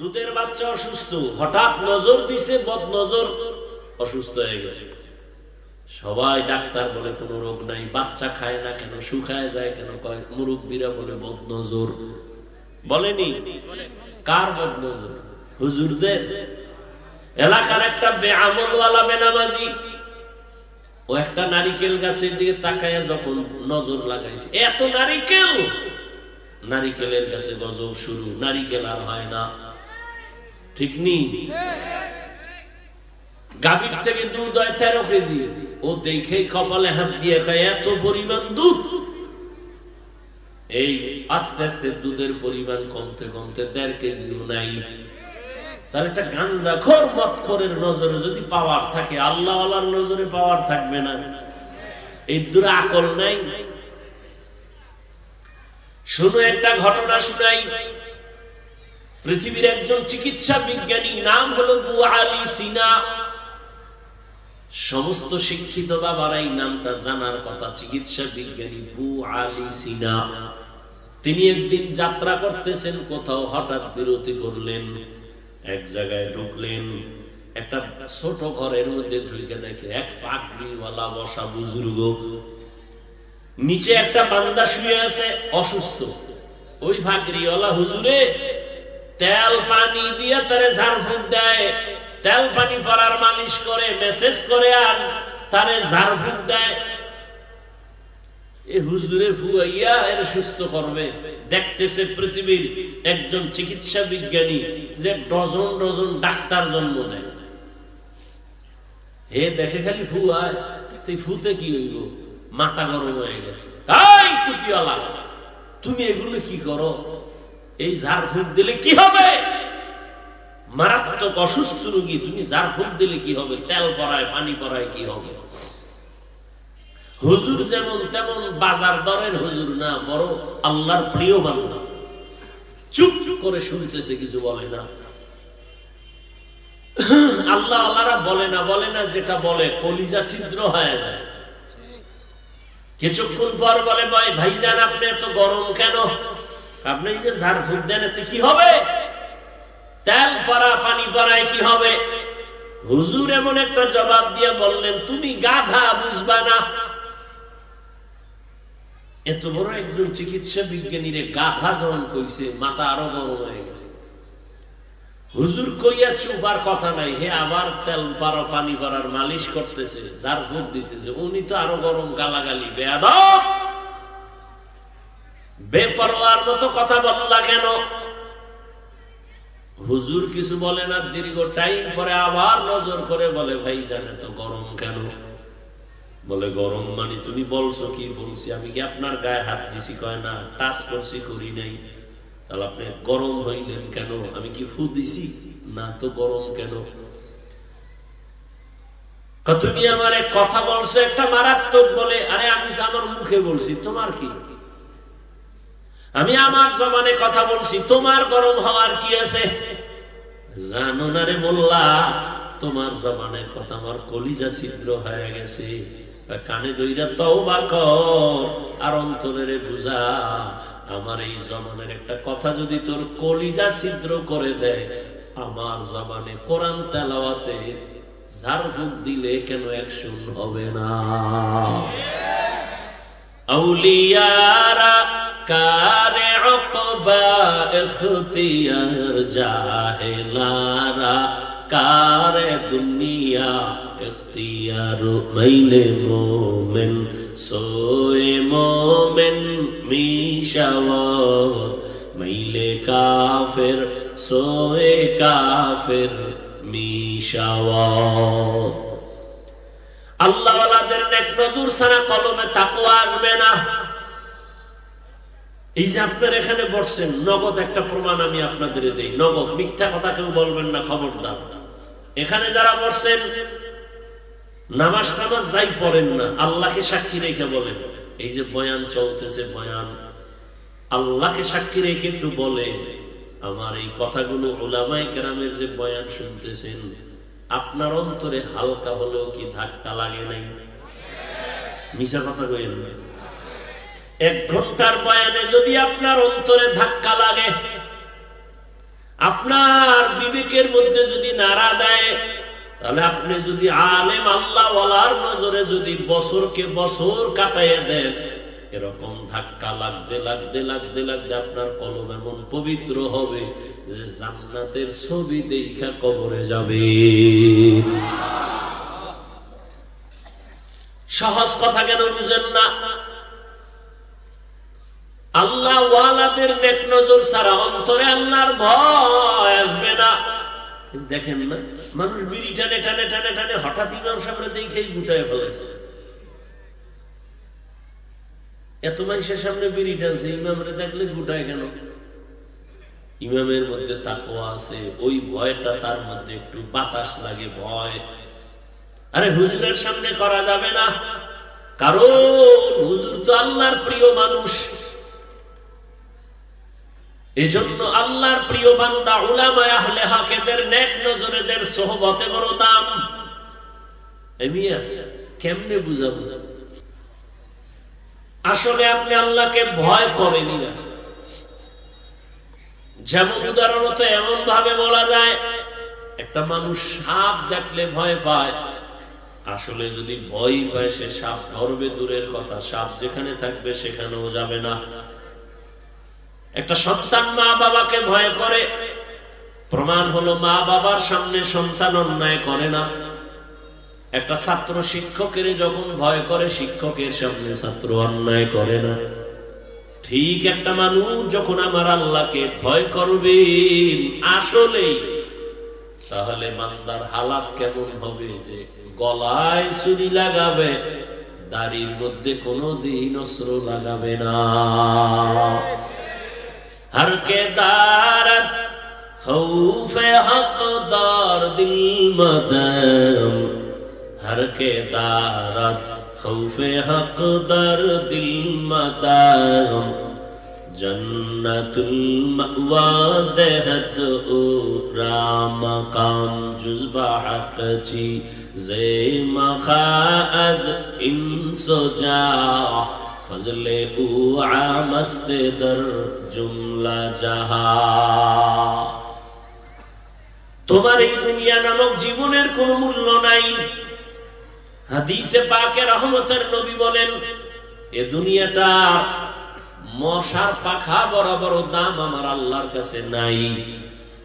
দুধের বাচ্চা অসুস্থ, হঠাৎ নজর দিছে, বদ নজর, অসুস্থ হয়ে গেছে। সবাই ডাক্তার বলে, কোনো রোগ নাই, বাচ্চা খায় না কেন, শুকায় যায় কেন, কয়, মুরব্বীরা বলে, বদ নজর। বলেনি? কার বদ নজর? হুজুরদের? এলাকার একটা বেআমলওয়ালা বেনামাজি, ও একটা নারিকেল গাছের দিকে তাকায়া যখন নজর লাগাইছে, এত নারিকেল! নারিকেলের গাছে গজব শুরু, নারিকেল আর হয় না। ঠিক নেই। গাভীর থেকে দুধ হয় তেরো কেজি। ও দেখে কপালে হাত দিয়ে খায় এত পরিমাণ দুধ। এই আস্তে আস্তে দুধের পরিমাণ কমতে কমতে দেড় কেজি নাই। তার একটা গাঞ্জা খোর মত খোরের নজরে যদি পাওয়ার থাকে আল্লাহ আল্লাহর নজরে পাওয়ার থাকবে না। এই দূরে আকল নাই। শুনো একটা ঘটনা শুনাই। পৃথিবীর একজন চিকিৎসা বিজ্ঞানী, নাম হলো আলী সিনা। সমস্ত শিক্ষিত বাবার এই নামটা জানার কথা, চিকিৎসা বিজ্ঞানী বু আলী সিনা। তিনি একদিন যাত্রা করতেছেন, কোথাও হঠাৎ বিরতি করলেন, এক জায়গায় ঢুকলেন, একটা ছোট ঘরের মধ্যে ঢুকে দেখে এক পাগড়িওয়ালা বসা বুজুর্গ। নিচে একটা বান্দা শুয়ে আছে, অসুস্থ। ওই ফাঁকরিওয়ালা হুজুরে তেল পানি দিয়ে তারে ঝাড়ফুঁক দেয়। তেল পানি পরার মালিশ করে, মেসেজ করে আর তারে ঝাড়ফুঁক দেয়। সুস্থ করবে। দেখতেছে একজন চিকিৎসা বিজ্ঞানী যে হে, দেখে ফুতে কি মাথা গরম হয়ে গেছে। তুমি এগুলো কি করো? এই ঝাড় ফুক দিলে কি হবে? মারাত্মক অসুস্থ রোগী, তুমি ঝাড় ফুক দিলে কি হবে? তেল পরায়, পানি পরায় কি হবে? হুজুর যেমন তেমন বাজার দরের হুজুর না, বড় আল্লাহর প্রিয় বান্দা। চুপ চুপ করে শুনতেছে, কিছু বলে না। আল্লাহ আল্লাহরা বলে না বলে না, যেটা বলে, কলিজা ছিদ্র হয়ে যায়। কিছুক্ষণ পর বলে, ভাই, ভাইজান, আপনি এত গরম কেন? আপনি যে ঝাড় ফুক দেন, এতে কি হবে? তেল পরা পানি পরায় কি হবে? হুজুর এমন একটা জবাব দিয়ে বললেন, তুমি গাধা, বুঝবা না। এত বড় একজন চিকিৎসা বিজ্ঞানীর গাধা যখন কইছে, মাথা আরও গরম হয়ে গেছে। হুজুর কইয়া চুপার কথা নাই, হে, আবার তেল পারো পানি পারার মালিশ করতেছে যার ভোট দিতেছে। উনি তো আরও গরম গালাগালি বেয়াদ বেপরোয়ার মতো কথা বললা কেন? হুজুর কিছু বলে না, দীর্ঘ টাইম পরে আবার নজর করে বলে, ভাই, জানে তো গরম কেন? বলে, গরম মানে তুমি বলছো কি, বলছি আমি কি আপনার গায়ে হাত দিছি? কয়, না, টাচ করছি, করি নাই। তাহলে আপনি গরম হইলেন কেন? আমি কি ফু দিছি? না, তো গরম কেন? তুমি আমার কথা বলছো, একটা মারাত্মক বলে। আরে, আমি তো আমার মুখে বলছি, তোমার কি? আমি আমার জমানে কথা বলছি তোমার গরম হওয়ার কি আছে? জানো না রে মোল্লা তোমার জমানের কথা আমার কলিজা ছিদ্র হয়ে গেছে। কানে দইরা তওবা কর আর অন্তরে বুঝা আমার এই জমানের একটা কথা যদি তোর কলিজা ছিদ্র করে দেয় আমার জমানে কোরআন তেলাওয়াতে ঝাড়ফুঁক দিলে কেন অ্যাকশন হবে না? আউলিয়ারা এখতিয়ার জাহেলারা কারে দুনিয়া এখতিয়ার মাইলে মোমেন সোয়ে মোমেন মিশাওয়াত মাইলে কাফের সোয়ে কাফের মিশাওয়াত আল্লাহওয়ালাদের নেক নজর ছাড়া কলমে তাকুয়া আসবে না এই যে আপনার এখানে বসছেন, নগদ একটা প্রমাণ আমি আপনাদের দেই। নগদ, মিথ্যা কথা কেউ বলবেন না, খবরদার। এখানে যারা বসছেন, নামাজ টামাজ যাই পড়েন না, আল্লাহকে সাক্ষী রেখে বলেন। এই যে বয়ান চলতেছে, বয়ান, আল্লাহকে সাক্ষী রেখে একটু বলে, আমার এই কথাগুলো ওলামাই কেরামের যে বয়ান শুনতেছেন, আপনার অন্তরে হালকা হলেও কি ধাক্কা লাগে নাই? মিশা কথা কইেন এক ঘণ্টার বয়ানে যদি আপনার অন্তরে ধাক্কা লাগে, আপনার বিবেকের মধ্যে যদি নাড়া দেয়, তাহলে আপনি যদি আলেম আল্লাহ নজরে যদি বছরকে বছর কাটাইয়া দেন, এরকম ধাক্কা লাগতে লাগতে লাগতে লাগতে আপনার কলম এমন পবিত্র হবে যে জান্নাতের ছবি দেখা কবরে যাবে। সহজ কথা কেন বুঝেন না? আল্লাহ ওয়ালাদের নেক নজর ছাড়া অন্তরে আল্লাহর ভয় আসবে না। দেখেন না মানুষ বিড়ি টানে টানে টানে টানে হঠাৎ ইমাম সামনে দেখেই গুটায় ফেলেছে এত মানুষের সামনে বিড়ি টানছে ইমামরে দেখলে গুটায় কেন? ইমামের মধ্যে তাকওয়া আছে, ওই ভয়টা তার মধ্যে একটু বাতাস লাগে, ভয়। আরে হুজুরের সামনে করা যাবে না। কারণ হুজুর তো আল্লাহর প্রিয় মানুষ। এজন্য আল্লাহর প্রিয় বান্দা উলামায়ে আহলে হকেদের নেক নজরেদের বড় দাম কেমনে আসলে আপনি আল্লাহকে ভয় করেনি না। যেমন উদাহরণত এমন ভাবে বলা যায়, একটা মানুষ সাপ দেখলে ভয় পায়। আসলে যদি ভয় পায়, সে সাপ ধরবে দূরের কথা। সাপ যেখানে থাকবে সেখানেও যাবে না। একটা সন্তান মা বাবাকে ভয় করে। প্রমাণ হলো মা বাবার সামনে সন্তান অন্যায় করে না। একটা ছাত্র শিক্ষকের যখন ভয় করে, শিক্ষকের সামনে ছাত্র অন্যায় করে না। ঠিক একটা মানুষ যখন আমার আল্লাহকে ভয় করবে আসলেই তাহলে মান্দার হালাত কেমন হবে যে গলায় চুরি লাগাবে, দাড়ির মধ্যে কোনো দিন অস্ত্র লাগাবে না। ہر کے دارت خوف حق دار دل مدم ہر کے دارت خوف حق دار دل مدم جنت المأوا دہت اورا مقام جزب حق چی زی مخاعد انسو جاہ ফজলে উ আমস্তে দর জুমলা জাহা। তোমার এই দুনিয়া নামক জীবনের কোনো মূল্য নাই। হাদিসে পাকে রহমতের নবী বলেন, এ দুনিয়াটা মশার পাখা বরাবর দাম আমার আল্লাহর কাছে নাই।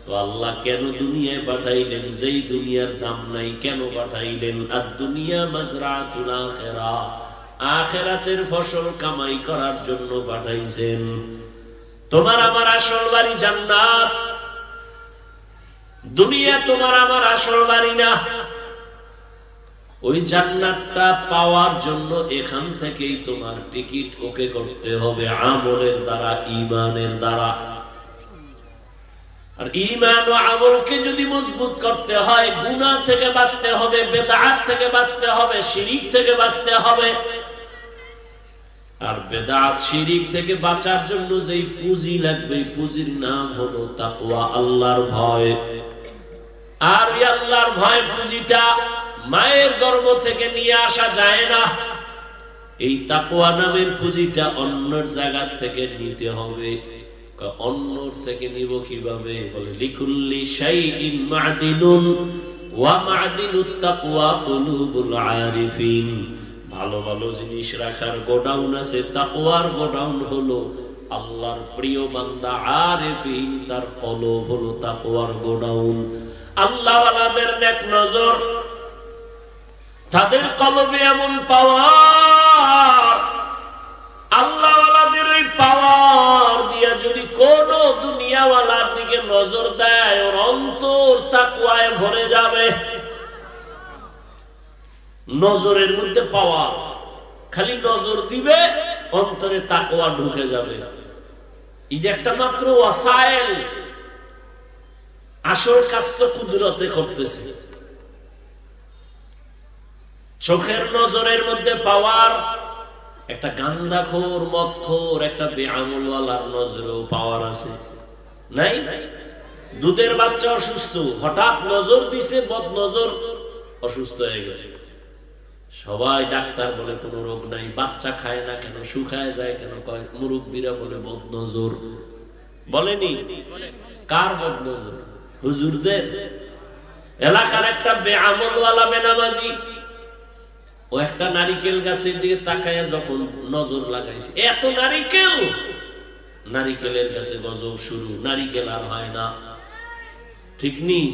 তো আল্লাহ কেন দুনিয়ায় পাঠাইলেন? যেই দুনিয়ার দাম নাই, কেন পাঠাইলেন? আর দুনিয়া মাজরাতুল আখিরা আখেরাতের ফসল কামাই করার জন্য পাঠাইছেন। তোমার আমার আসল বাড়ি জান্নাত। দুনিয়া তোমার আমার আসল বাড়ি না। ওই জান্নাতটা পাওয়ার জন্য এখান থেকেই তোমার টিকিট ওকে করতে হবে, আমলের দ্বারা ইমানের দ্বারা। আর ইমান ও আমলকে যদি মজবুত করতে হয় গুণা থেকে বাঁচতে হবে, বেদাত থেকে বাঁচতে হবে, শিরিক থেকে বাঁচতে হবে। আর বেদাত শিরিক থেকে বাঁচার জন্য যেই পুঁজি লাগবে পুঁজির নাম হলো তাকওয়া, আল্লাহর ভয়। আর ওই আল্লাহর ভয় পুঁজিটা মায়ের গর্ভ থেকে নিয়ে আসা যায় না। এই তাকওয়া নামের পুঁজিটা অন্যর জায়গা থেকে নিতে হবে। অন্যর থেকে নিব কীভাবে? বলে লিকুল্লি শাইইন মাদিনুন, ওয়া মাদিনুত তাকওয়া কুলুবুল আরিফিন। ভালো ভালো জিনিস রাখার গোডাউন আছে, তাকওয়ার গোডাউন হলো আল্লাহর প্রিয় বান্দা আরেফিন, তার কলব হলো তাকওয়ার গোডাউন। আল্লাহ ওয়ালাদের নেক নজর, তাদের কলবে এমন পাওয়ার আল্লাহ ওয়ালাদের ওই পাওয়ার দিয়া যদি কোন দুনিয়াওয়ালার দিকে নজর দেয়, ওর অন্তর তাকুয়ায় ভরে যাবে। নজরের মধ্যে পাওয়া। খালি নজর দিবে, অন্তরে তাকোয়া ঢুকে যাবে। এটা একটা মাত্র ওয়াসাইল। আসল কাজ তো কুদরতে করতেছে। চোখের নজরের মধ্যে পাওয়ার একটা গাঞ্জাখোর মদখোর, একটা বেআমলওয়ালার নজরেও পাওয়ার আছে। নাই? দুধের বাচ্চা অসুস্থ, হঠাৎ নজর দিছে বদ নজর অসুস্থ হয়ে গেছে। সবাই ডাক্তার বলে কোনো রোগ নাই, বাচ্চা খায় না কেন, শুকায় যায় কেন, কয়, মুরব্বীরা বলে বদ নজর বলেনি? কার বদ নজর হুজুরদের? এলাকার একটা বেআমলওয়ালা বেনামাজি, ও একটা নারিকেল গাছের দিকে তাকায়া যখন নজর লাগাইছে, এত নারিকেল! নারিকেলের গাছে গজব শুরু, নারিকেল আর হয় না। ঠিক নেই